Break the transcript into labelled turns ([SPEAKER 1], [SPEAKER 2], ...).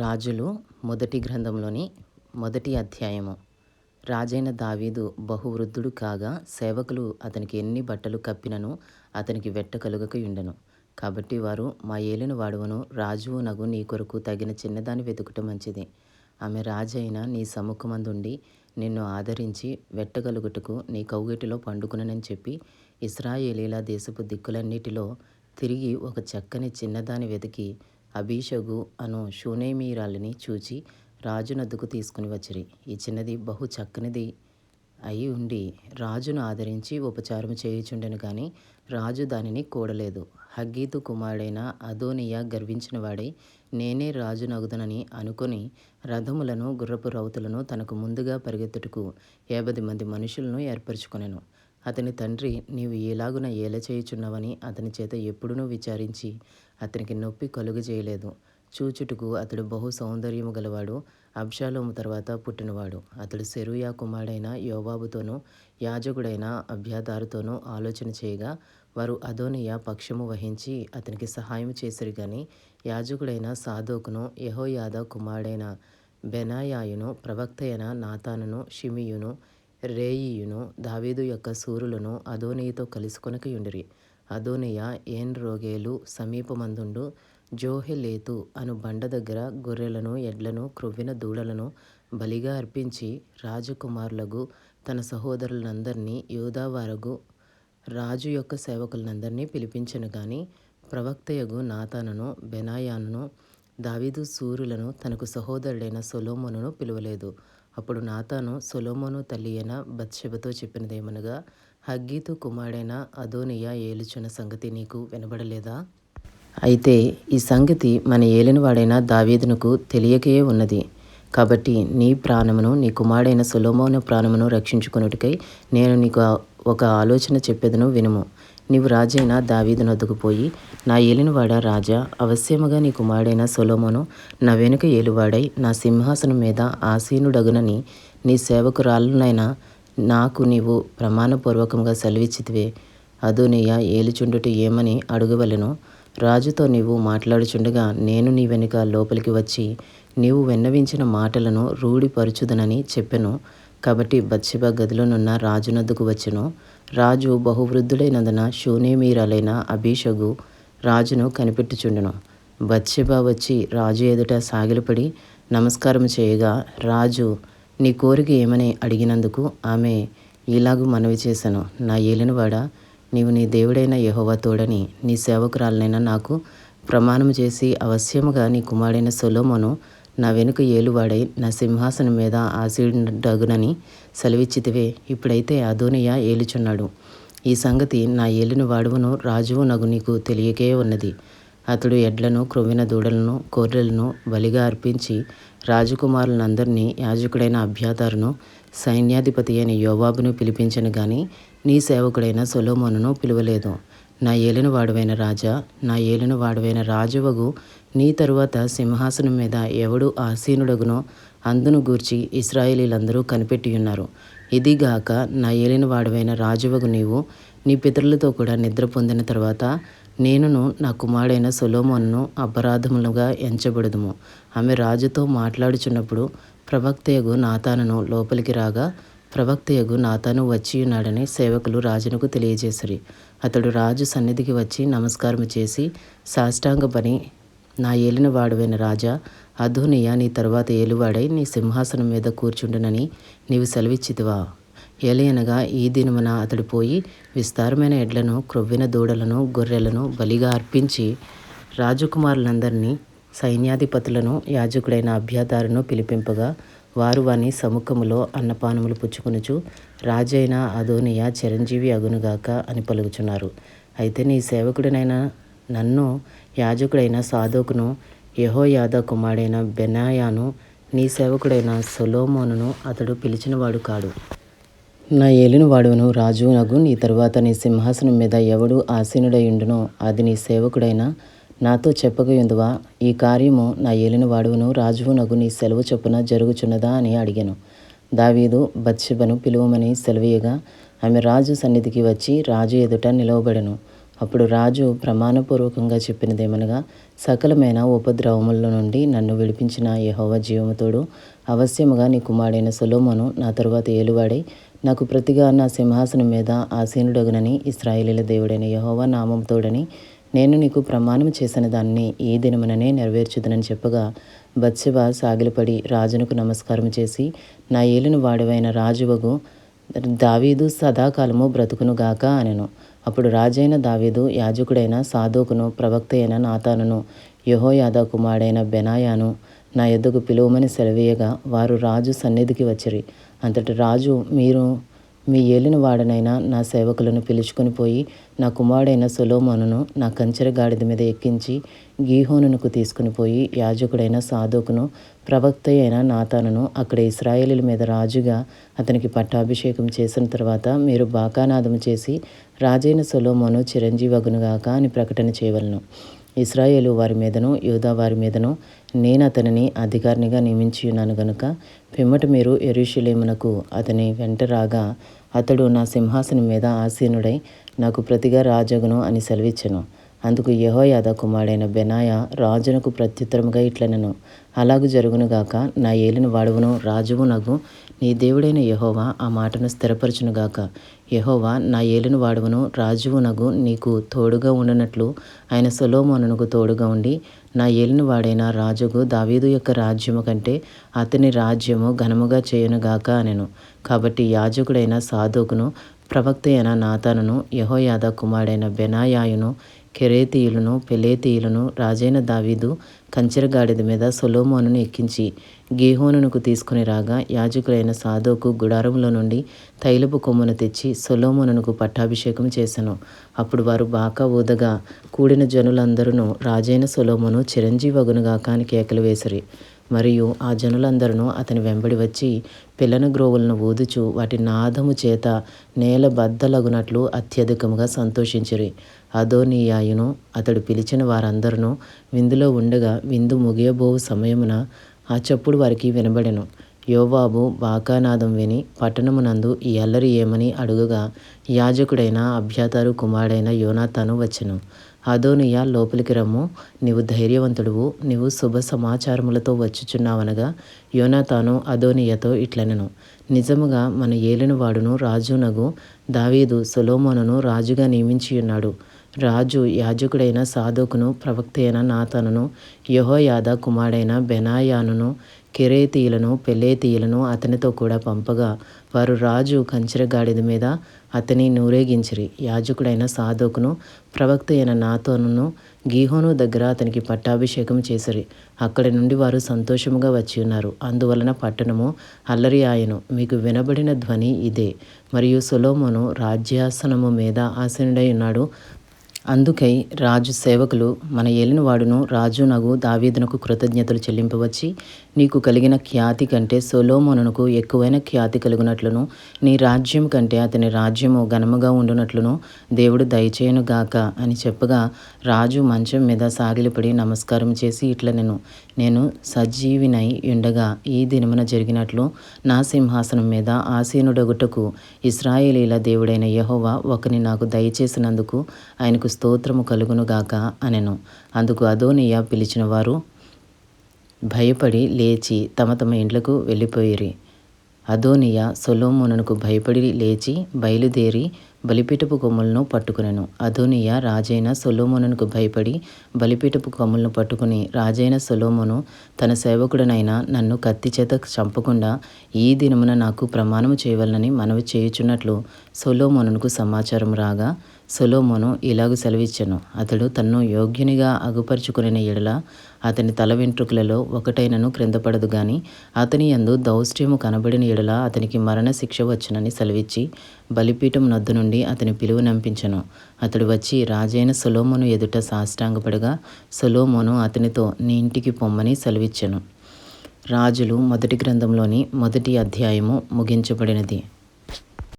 [SPEAKER 1] రాజులు మొదటి గ్రంథంలోని మొదటి అధ్యాయము. రాజైన దావీదు బహువృద్ధుడు కాగా సేవకులు అతనికి ఎన్ని బట్టలు కప్పినను అతనికి వెట్ట కలుగకయుండెను. కాబట్టి వారు మా ఏలిన వాడువను రాజువు నగు నీ కొరకు తగిన చిన్నదాన్ని వెతుకుట మంచిది. ఆమె రాజైన నీ సముఖమందుండి నిన్ను ఆదరించి వెట్టగలుగుటకు నీ కౌగిటిలో పండుకునని చెప్పి ఇస్రాయేలీల దేశపు దిక్కులన్నిటిలో తిరిగి ఒక చక్కని చిన్నదాని వెతికి అభిషగు అను షూనేమీరాలిని చూచి రాజునద్దుకు తీసుకుని వచ్చిరి. ఈ చిన్నది బహు చక్కనిది అయి ఉండి రాజును ఆదరించి ఉపచారం చేయుచుండెను గాని రాజు దానిని కూడలేదు. హగ్గీతు కుమారుడైన అదోనియా గర్వించిన వాడై నేనే రాజు నగుదనని అనుకొని రథములను గుర్రపు రౌతులను తనకు ముందుగా పరిగెత్తుటకు యాభై మంది మనుషులను ఏర్పరచుకొనెను. అతని తండ్రి నీవు ఎలాగున ఏల చేయుచున్నావని అతని చేత ఎప్పుడునూ విచారించి అతనికి నొప్పి కలుగజేయలేదు చూచుటకు అతడు బహు సౌందర్యము గలవాడు. అబ్షాలోము తర్వాత పుట్టినవాడు. అతడు సెరుయా కుమారుడైన యోబాబుతోనూ యాజకుడైన అభ్యాతారుతోనూ ఆలోచన చేయగా వారు అదోనియా పక్షము వహించి అతనికి సహాయం చేసిరు గాని యాజకుడైన సాధోకును యహోయాద కుమారుడైన బెనాయాయును ప్రవక్త అయిన నాతానును షిమియును రేయియును దావీదు యొక్క సూరులను అదోనియతో కలుసుకొనకయుండిరి. అదోనియా ఏన్ రోగేలు సమీపమందుండు జోహెలేతు అను బండ దగ్గర గొర్రెలను ఎడ్లను క్రొవ్విన దూడలను బలిగా అర్పించి రాజకుమారులకు తన సహోదరులందరినీ యూదావారగు రాజు యొక్క సేవకులందరినీ పిలిపించను గాని ప్రవక్తయగు నాతానను బెనాయాను దావీదు సూరులను తనకు సహోదరుడైన సొలోమోనును పిలువలేదు. అప్పుడు నాతాను సొలోమోను తల్లి అయిన బత్షెబతో చెప్పినదేమనగా హగ్గీతు కుమారుడైన అదోనియా ఏలుచున్న సంగతి నీకు వినబడలేదా? అయితే ఈ సంగతి మన ఏలినవాడైన దావీదునకు తెలియకే ఉన్నది. కాబట్టి నీ ప్రాణమును నీ కుమారుడైన సులోమోన ప్రాణమును రక్షించుకున్నట్టుకై నేను నీకు ఒక ఆలోచన చెప్పేదను వినుము. నీవు రాజైన దావీదునొద్దకు పోయి నా ఏలినవాడ రాజా అవశ్యముగా నీ కుమారుడైన సొలోమోను నా వెనుక ఏలువాడై నా సింహాసనం మీద ఆసీనుడగునని నీ సేవకురాలునైనా నాకు నీవు ప్రమాణపూర్వకంగా సెలవిచ్చితివే. అదోనియా ఏలుచుండుటి ఏమని అడుగవలను రాజుతో నీవు మాట్లాడుచుండగా నేను నీ వెనుక లోపలికి వచ్చి నీవు విన్నవించిన మాటలను రూఢిపరుచుదనని చెప్పెను. కాబట్టి బత్సిబ గదిలోనున్న రాజునద్దుకు వచ్చెను. రాజు బహువృద్ధుడైనందున షూనేమీరాలైన అభిషగు రాజును కనిపెట్టుచుండెను. బత్షెబ వచ్చి రాజు ఎదుట సాగిలపడి నమస్కారం చేయగా రాజు నీ కోరిక ఏమని అడిగినందుకు ఆమె ఇలాగు మనవి చేశాను నా ఏలినవాడ నీవు నీ దేవుడైన యెహోవా తోడని నీ సేవకురాలనైనా నాకు ప్రమాణం చేసి అవశ్యముగా నీ కుమారుడైన సొలోమోను నా వెనుక ఏలువాడై నా సింహాసనం మీద ఆశీడగునని సెలవిచ్చితివే. ఇప్పుడైతే అదోనియా ఏలుచున్నాడు. ఈ సంగతి నా ఏలిన వాడువను రాజువు నగు నీకు తెలియకే ఉన్నది. అతడు ఎడ్లను క్రొవ్విన దూడలను కోర్రెలను బలిగా అర్పించి రాజకుమారులందరినీ యాజకుడైన అభ్యాతారును సైన్యాధిపతి అయిన యోవాబును పిలిపించను గాని నీ సేవకుడైన సొలోమోనును పిలువలేదు. నా ఏలినవాడువైన రాజా నా ఏలిన వాడువైన రాజువగు నీ తరువాత సింహాసనం మీద ఎవడు ఆసీనుడగునో అందును గూర్చి ఇస్రాయేలీలందరూ కనిపెట్టి ఉన్నారు ఇదిగాక నా ఏలిన వాడువైన రాజువగు నీవు నీ పితరులతో కూడా నిద్ర పొందిన తర్వాత నేనును నా కుమారుడైన సొలోమోనును అపరాధములుగా ఎంచబడదుము. ఆమె రాజుతో మాట్లాడుచున్నప్పుడు ప్రవక్తయగు నాతానను లోపలికి రాగా ప్రవక్తయగు నాతాను వచ్చియున్నాడని సేవకులు రాజునకు తెలియజేసిరి. అతడు రాజు సన్నిధికి వచ్చి నమస్కారం చేసి సాష్టాంగ పని నా ఏలినవాడువైన రాజా అధోనియా నీ తరువాత ఏలువాడై నీ సింహాసనం మీద కూర్చుండునని నీవు సెలవిచ్చితివా? ఏలయనగా ఈ దినమున అతడు పోయి విస్తారమైన ఎడ్లను క్రొవ్విన దూడలను గొర్రెలను బలిగా అర్పించి రాజకుమారులందరినీ సైన్యాధిపతులను యాజకుడైన అభ్యాతారును పిలిపింపగా వారు వాని సముఖములో అన్నపానములు పుచ్చుకొనుచు రాజైన అదోనియ చిరంజీవి అగునుగాక అని పలుకుచున్నారు. అయితే నీ సేవకుడినైన నన్ను యాజకుడైన సాధోకును యహోయాద కుమారుడైన బెనాయాను నీ సేవకుడైన సొలోమోనును అతడు పిలిచినవాడు కాడు. నా ఏలిన వాడును రాజునగు నీ తరువాత నీ సింహాసనం మీద ఎవడు ఆసీనుడయుండునో అది నీ సేవకుడైన నాతో చెప్పకయుందువా ఈ కార్యము నా ఏలిన వాడువను రాజువునగు నీ సెలవు చొప్పున జరుగుచున్నదా అని అడిగాను. దావీదు బత్షెబను పిలువమని సెలవీయగా ఆమె రాజు సన్నిధికి వచ్చి రాజు ఎదుట నిలవబడను. అప్పుడు రాజు ప్రమాణపూర్వకంగా చెప్పినదేమనగా సకలమైన ఉపద్రవముల నుండి నన్ను విడిపించిన యహోవ జీవముతోడు అవశ్యముగా నీ కుమారుడైన సొలోమోను నా తరువాత ఏలువాడై నాకు ప్రతిగా నా సింహాసనం మీద ఆసీనుడగునని ఇస్రాయేలీల దేవుడైన యహోవ నామంతోడని నేను నీకు ప్రమాణం చేసిన దాన్ని ఈ దినముననే నెరవేర్చుదనని చెప్పగా బత్సెబ సాగిలపడి రాజునకు నమస్కారం చేసి నా ఏలిన వాడివైన రాజువగు దావీదు సదాకాలము బ్రతుకునుగాక అనెను. అప్పుడు రాజైన దావీదు యాజకుడైన సాధోకును ప్రవక్త అయిన నాతానును యహోయాద కుమారుడైన బెనాయాను నా ఎద్దుకు పిలువమని సెలవీయగా వారు రాజు సన్నిధికి వచ్చిరి. అంతటి రాజు మీరు మీ ఏలిన వాడనైనా నా సేవకులను పిలుచుకొని పోయి నా కుమారుడైన సొలోమోనును నా కంచెర గాడిద మీద ఎక్కించి గీహోనునకు తీసుకుని పోయి యాజకుడైన సాధోకును ప్రవక్త అయిన నాతానను అక్కడ ఇస్రాయేలీల మీద రాజుగా అతనికి పట్టాభిషేకం చేసిన తర్వాత మీరు బాకానాదము చేసి రాజైన సొలోమోను చిరంజీవగునుగాక అని ప్రకటన చేయవలను. ఇస్రాయేలు వారి మీదను యూదా వారి మీదను నేను అతనిని అధికారినిగా నియమించి ఉన్నాను గనుక పిమ్మట మీరు ఎరుషులేమునకు అతని వెంట రాగా అతడు నా సింహాసనం మీద ఆసీనుడై నాకు ప్రతిగా రాజగును అని సెలవిచ్చను. అందుకు యహోయాద కుమారుడైన బెనాయ రాజునకు ప్రత్యుత్తరముగా ఇట్లనను. అలాగు జరుగునుగాక నా ఏలిన వాడువును రాజువు నగు నీ దేవుడైన యహోవా ఆ మాటను స్థిరపరచునుగాక. యహోవా నా ఏలిన వాడువును రాజువు నగు నీకు తోడుగా ఉండనట్లు ఆయన సొలోమోనునకు తోడుగా ఉండి నా ఏలిన వాడైన రాజుకు దావీదు యొక్క రాజ్యము కంటే అతని రాజ్యము ఘనముగా చేయునుగాక అనెను. కాబట్టి యాజకుడైన సాధుకును ప్రవక్త అయిన నాతానును యహోయాద కుమారుడైన బెనాయాయును కెరేతీయులను పెలేతీయులను రాజైన దావీదు కంచెరగాడిద మీద సొలోమోనును ఎక్కించి గీహోనునకు తీసుకుని రాగా యాజకులైన సాధోకు గుడారంలో నుండి తైలపు కొమ్మును తెచ్చి సొలోమోనునకు పట్టాభిషేకం చేశాను అప్పుడు వారు బాకా ఊదగా కూడిన జనులందరూ రాజైన సొలోమోను చిరంజీవగునుగా కాని కేకలు వేసిరి. మరియు ఆ జనులందరూ అతని వెంబడి వచ్చి పిల్లన గ్రోవులను ఊదుచు వాటి నాదము చేత నేల బద్దలగునట్లు అత్యధికముగా సంతోషించిరి. అదోనీయాయును అతడు పిలిచిన వారందరూ విందులో ఉండగా విందు ముగియబోవు సమయమున ఆ చప్పుడు వారికి వినబడెను. యోవాబు బాకానాదం విని పట్టణమునందు ఈ అల్లరి ఏమని అడుగగా యాజకుడైన అభ్యాతారు కుమారుడైన యోనాతాను వచ్చెను. అదోనియా లోపలికి రమ్ము. నీవు ధైర్యవంతుడువు. నీవు శుభ సమాచారములతో వచ్చుచున్నావనగా యోనాతాను అదోనియతో ఇట్లనెను. నిజముగా మన ఏలినవాడును రాజునగు దావీదు సొలోమోనును రాజుగా నియమించియున్నాడు. రాజు యాజకుడైన సాధోకును ప్రవక్త అయిన నాతనును యహోయాద కుమారుడైన బెనాయానును కెరేతీయులను పెలేతీయులను అతనితో కూడా పంపగా వారు రాజు కంచెరగాడిద మీద అతని నూరేగించిరి. యాజకుడైన సాధోకును ప్రవక్త అయిన నాతోనును గీహోను దగ్గర అతనికి పట్టాభిషేకం చేసిరి. అక్కడి నుండి వారు సంతోషముగా వచ్చి ఉన్నారు. అందువలన పట్టణము అల్లరి ఆయను మీకు వినబడిన ధ్వని ఇదే. మరియు సొలోమోను రాజ్యాసనము మీద ఆసీనుడై ఉన్నాడు. అందుకై రాజు సేవకులు మన ఏలినవాడును రాజు నగు దావీదునకు కృతజ్ఞతలు చెల్లింపవచ్చి నీకు కలిగిన ఖ్యాతి కంటే సొలోమోనునకు ఎక్కువైన ఖ్యాతి కలుగునట్లును నీ రాజ్యం కంటే అతని రాజ్యము ఘనముగా ఉండునట్లును దేవుడు దయచేయనుగాక అని చెప్పగా రాజు మంచం మీద సాగిలిపడి నమస్కారం చేసి ఇట్ల నేను నేను సజీవినై ఉండగా ఈ దినమున జరిగినట్లు నా సింహాసనం మీద ఆసీనుడగుటకు ఇస్రాయేలీల దేవుడైన యహోవా ఒకని నాకు దయచేసినందుకు ఆయనకు స్తోత్రము కలుగునుగాక అనెను. అందుకు అదోనియా పిలిచిన వారు భయపడి లేచి తమ తమ ఇండ్లకు వెళ్ళిపోయిరి. అదోనియా సొలోమోనునకు భయపడి లేచి బయలుదేరి బలిపీఠపు కొమ్ములను పట్టుకునెను. అదోనియా రాజైన సొలోమోనునకు భయపడి బలిపీఠపు కొమ్ములను పట్టుకుని రాజైన సొలోమోను తన సేవకుడనైన నన్ను కత్తి చేత చంపకుండా ఈ దినమున నాకు ప్రమాణము చేయవలనని మనవి చేయుచున్నట్లు సొలోమోనునకు సమాచారం రాగా సొలోమోను ఇలాగు సెలవిచ్చెను. అతడు తన్ను యోగ్యునిగా అగుపరుచుకుని ఎడల అతని తల వెంట్రుకలలో ఒకటైనను క్రిందపడదు గాని అతని యందు దౌష్ట్యము కనబడిన ఎడల అతనికి మరణ శిక్ష వచ్చునని సెలవిచ్చి బలిపీఠం నద్దు నుండి అతని పిలువనంపించెను అతడు వచ్చి రాజైన సొలోమోను ఎదుట సాష్టాంగపడగా సొలోమోను అతనితో నీ ఇంటికి పొమ్మని సెలవిచ్చెను. రాజులు మొదటి గ్రంథంలోని మొదటి అధ్యాయము ముగించబడినది.